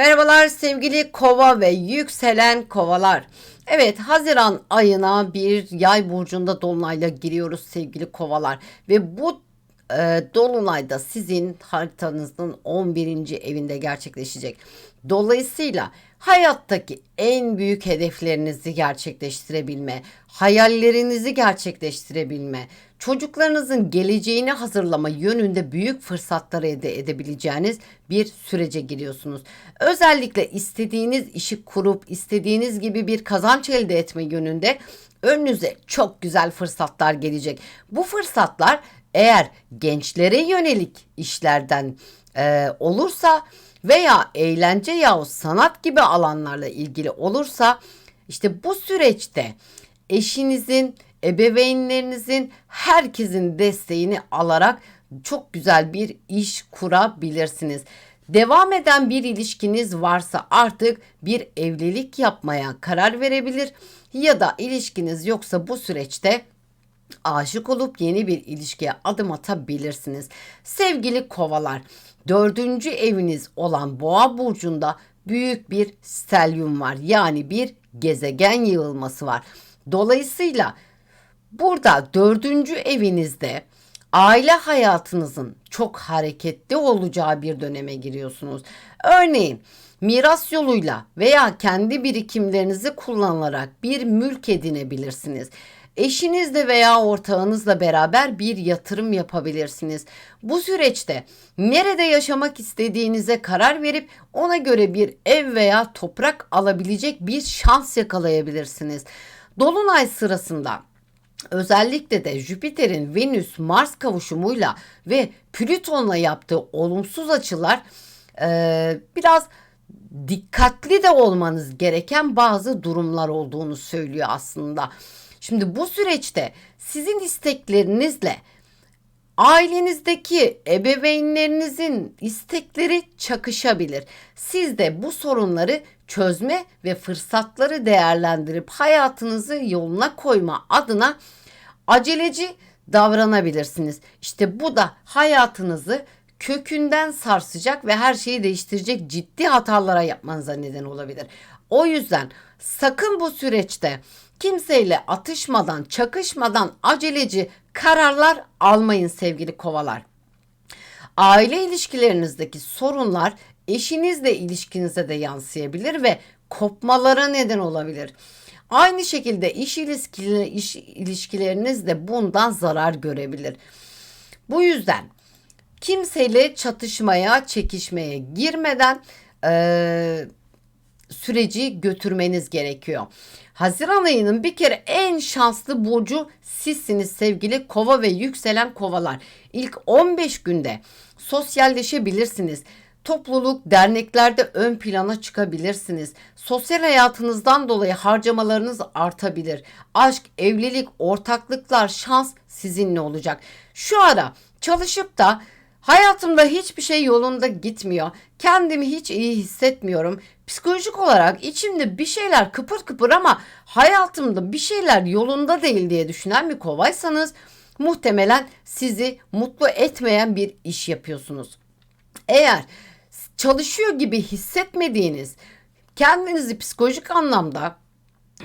Merhabalar sevgili kova ve yükselen kovalar. Evet Haziran ayına bir yay burcunda dolunayla giriyoruz sevgili kovalar. Ve bu e, dolunayda sizin haritanızın 11. evinde gerçekleşecek. Dolayısıyla hayattaki en büyük hedeflerinizi gerçekleştirebilme, hayallerinizi gerçekleştirebilme, çocuklarınızın geleceğini hazırlama yönünde büyük fırsatlar elde edebileceğiniz bir sürece giriyorsunuz. Özellikle istediğiniz işi kurup istediğiniz gibi bir kazanç elde etme yönünde önünüze çok güzel fırsatlar gelecek. Bu fırsatlar eğer gençlere yönelik işlerden e, olursa veya eğlence yahut sanat gibi alanlarla ilgili olursa işte bu süreçte eşinizin, ebeveynlerinizin, herkesin desteğini alarak çok güzel bir iş kurabilirsiniz. Devam eden bir ilişkiniz varsa artık bir evlilik yapmaya karar verebilir ya da ilişkiniz yoksa bu süreçte aşık olup yeni bir ilişkiye adım atabilirsiniz. Sevgili kovalar, dördüncü eviniz olan boğa burcunda büyük bir stelyum var. Yani bir gezegen yığılması var. Dolayısıyla burada dördüncü evinizde aile hayatınızın çok hareketli olacağı bir döneme giriyorsunuz. Örneğin miras yoluyla veya kendi birikimlerinizi kullanarak bir mülk edinebilirsiniz. Eşinizle veya ortağınızla beraber bir yatırım yapabilirsiniz. Bu süreçte nerede yaşamak istediğinize karar verip ona göre bir ev veya toprak alabilecek bir şans yakalayabilirsiniz. Dolunay sırasında özellikle de Jüpiter'in Venüs Mars kavuşumuyla ve Plüton'la yaptığı olumsuz açılar e, biraz dikkatli de olmanız gereken bazı durumlar olduğunu söylüyor aslında. Şimdi bu süreçte sizin isteklerinizle ailenizdeki ebeveynlerinizin istekleri çakışabilir. Siz de bu sorunları çözme ve fırsatları değerlendirip hayatınızı yoluna koyma adına aceleci davranabilirsiniz. İşte bu da hayatınızı kökünden sarsacak ve her şeyi değiştirecek ciddi hatalara yapmanıza neden olabilir. O yüzden sakın bu süreçte kimseyle atışmadan, çakışmadan aceleci kararlar almayın sevgili kovalar. Aile ilişkilerinizdeki sorunlar eşinizle ilişkinize de yansıyabilir ve kopmalara neden olabilir. Aynı şekilde iş, ilişkileri, iş ilişkileriniz de bundan zarar görebilir. Bu yüzden kimseyle çatışmaya, çekişmeye girmeden e, süreci götürmeniz gerekiyor. Haziran ayının bir kere en şanslı burcu sizsiniz sevgili kova ve yükselen kovalar. İlk 15 günde sosyalleşebilirsiniz. Topluluk, derneklerde ön plana çıkabilirsiniz. Sosyal hayatınızdan dolayı harcamalarınız artabilir. Aşk, evlilik, ortaklıklar, şans sizinle olacak. Şu ara çalışıp da Hayatımda hiçbir şey yolunda gitmiyor. Kendimi hiç iyi hissetmiyorum. Psikolojik olarak içimde bir şeyler kıpır kıpır ama hayatımda bir şeyler yolunda değil diye düşünen bir kovaysanız muhtemelen sizi mutlu etmeyen bir iş yapıyorsunuz. Eğer çalışıyor gibi hissetmediğiniz, kendinizi psikolojik anlamda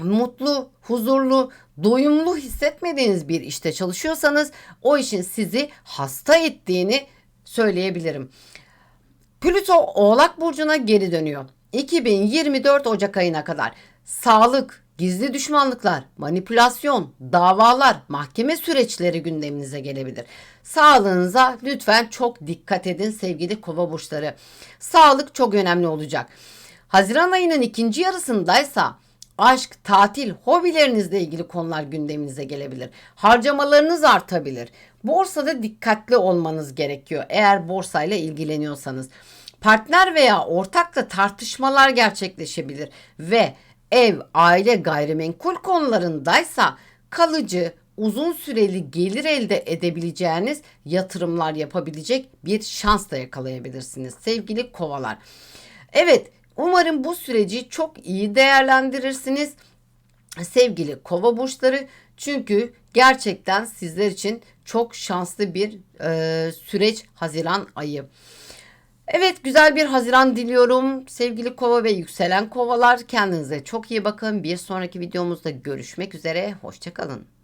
mutlu, huzurlu, doyumlu hissetmediğiniz bir işte çalışıyorsanız o işin sizi hasta ettiğini söyleyebilirim. Plüto Oğlak Burcu'na geri dönüyor. 2024 Ocak ayına kadar sağlık, gizli düşmanlıklar, manipülasyon, davalar, mahkeme süreçleri gündeminize gelebilir. Sağlığınıza lütfen çok dikkat edin sevgili kova burçları. Sağlık çok önemli olacak. Haziran ayının ikinci yarısındaysa aşk, tatil, hobilerinizle ilgili konular gündeminize gelebilir. Harcamalarınız artabilir. Borsada dikkatli olmanız gerekiyor eğer borsayla ilgileniyorsanız. Partner veya ortakla tartışmalar gerçekleşebilir ve ev, aile, gayrimenkul konularındaysa kalıcı, uzun süreli gelir elde edebileceğiniz yatırımlar yapabilecek bir şans da yakalayabilirsiniz sevgili kovalar. Evet, umarım bu süreci çok iyi değerlendirirsiniz sevgili kova burçları çünkü gerçekten sizler için çok şanslı bir e, süreç Haziran ayı. Evet güzel bir Haziran diliyorum. Sevgili kova ve yükselen kovalar kendinize çok iyi bakın. Bir sonraki videomuzda görüşmek üzere. Hoşçakalın.